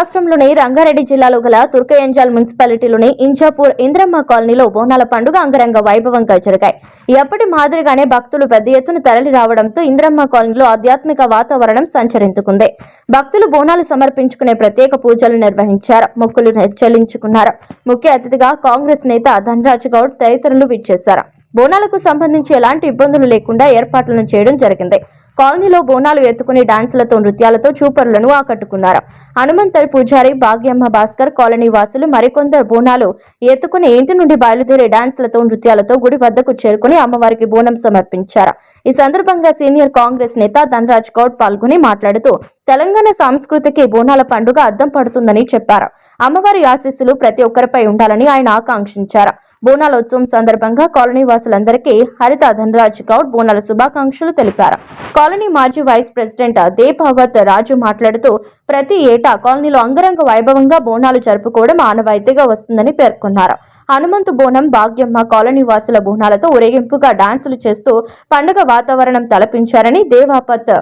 రాష్ట్రంలోని రంగారెడ్డి జిల్లాలో గల తుర్కయంజాల్ మున్సిపాలిటీలోని ఇంజాపూర్ ఇంద్రమ్మ కాలనీలో బోనాల పండుగ అంగరంగ వైభవంగా జరిగాయి. ఎప్పటి మాదిరిగానే భక్తులు పెద్ద ఎత్తున తరలి రావడంతో ఇంద్రమ్మ కాలనీలో ఆధ్యాత్మిక వాతావరణం సంచరించుకుంది. భక్తులు బోనాలు సమర్పించుకునే ప్రత్యేక పూజలు నిర్వహించారు. మొక్కులు చెల్లించుకున్నారు. ముఖ్య అతిథిగా కాంగ్రెస్ నేత ధనరాజ్ గౌడ్ తదితరులు విచ్చేశారు. బోనాలకు సంబంధించి ఎలాంటి ఇబ్బందులు లేకుండా ఏర్పాట్లను చేయడం జరిగింది. కాలనీలో బోనాలు ఎత్తుకుని డాన్సులతో నృత్యాలతో చూపరులను ఆకట్టుకున్నారు. హనుమంతర్ పూజారి భాగ్యమ్మ భాస్కర్ కాలనీ వాసులు మరికొందరు బోనాలు ఎత్తుకుని ఇంటి నుండి బయలుదేరే డాన్సులతో నృత్యాలతో గుడి వద్దకు చేరుకుని అమ్మవారికి బోనం సమర్పించారు. ఈ సందర్భంగా సీనియర్ కాంగ్రెస్ నేత ధనరాజ్ గౌడ్ పాల్గొని మాట్లాడుతూ తెలంగాణ సంస్కృతికి బోనాల పండుగ అద్దం పడుతుందని చెప్పారు. అమ్మవారి ఆశీస్సులు ప్రతి ఒక్కరిపై ఉండాలని ఆయన ఆకాంక్షించారు. బోనాల ఉత్సవం సందర్భంగా కాలనీ వాసులందరికీ హరిత ధనరాజ్ గౌడ్ బోనాల శుభాకాంక్షలు తెలిపారు. కాలనీ మాజీ వైస్ ప్రెసిడెంట్ దేభావత్ రాజు మాట్లాడుతూ ప్రతి ఏటా కాలనీలో అంగరంగ వైభవంగా బోనాలు జరుపుకోవడం ఆనవాయితీగా వస్తుందని పేర్కొన్నారు. హనుమంతు బోనం భాగ్యమ్మ కాలనీ వాసుల బోనాలతో ఊరేగింపుగా డాన్సులు చేస్తూ పండుగ వాతావరణం తలపించారని దేవాపత్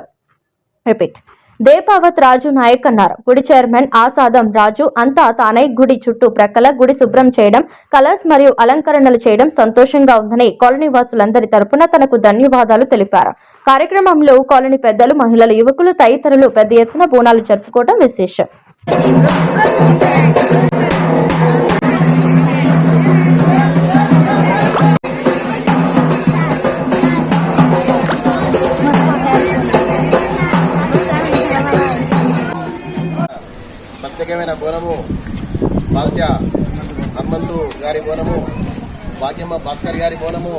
రిపీట్ దేపావత్ రాజు నాయక్ అన్నారు. గుడి చైర్మన్ ఆసాదం రాజు అంతా తానై గుడి చుట్టూ ప్రక్కల గుడి శుభ్రం చేయడం కలర్స్ మరియు అలంకరణలు చేయడం సంతోషంగా ఉందని కాలనీ వాసులందరి తరపున తనకు ధన్యవాదాలు తెలిపారు. కార్యక్రమంలో కాలనీ పెద్దలు మహిళలు యువకులు తదితరులు పెద్ద ఎత్తున బోనాలు జరుపుకోవడం విశేషం. ప్రత్యేకమైన బోనము. భాగ్య హనుమంతు గారి బోనము. భాగ్యమ్మ భాస్కర్ గారి బోనము.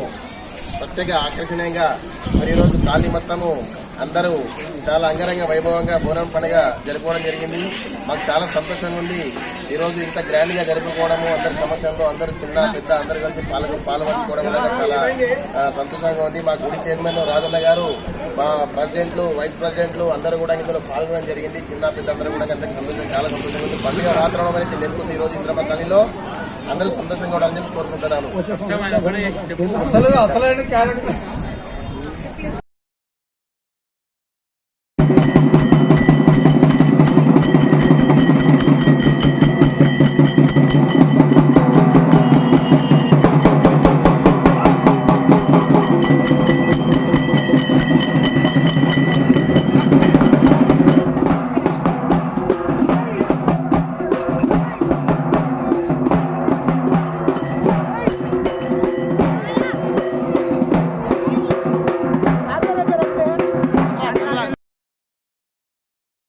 ప్రత్యేక ఆకర్షణీయంగా మరి ఈరోజు కాలనీ మొత్తము అందరూ చాలా అంగరంగ వైభవంగా బోనం పండుగ జరుపుకోవడం జరిగింది. మాకు చాలా సంతోషంగా ఉంది. ఈరోజు ఇంత గ్రాండ్గా జరుపుకోవడము అందరి సమక్షంలో అందరూ చిన్న పెద్ద అందరు కలిసి పాల్గొ పాల్గొంచుకోవడం కూడా చాలా సంతోషంగా ఉంది. మా గుడి చైర్మన్ రాజన్న గారు మా ప్రెసిడెంట్లు వైస్ ప్రెసిడెంట్లు అందరూ కూడా ఇందులో పాల్గొనడం జరిగింది. చిన్న పెద్ద అందరూ కూడా అందరికి సంతోషం చాలా సంతోషంగా ఉంది. పండుగ వాతావరణం అనేది నెలకొంది ఈ రోజు ఇంద్రమ్మ అందరూ సంతోషంగా ఉండాలని చెప్పి కోరుకుంటున్నాను. అసలు అసలైన క్యారెక్టర్.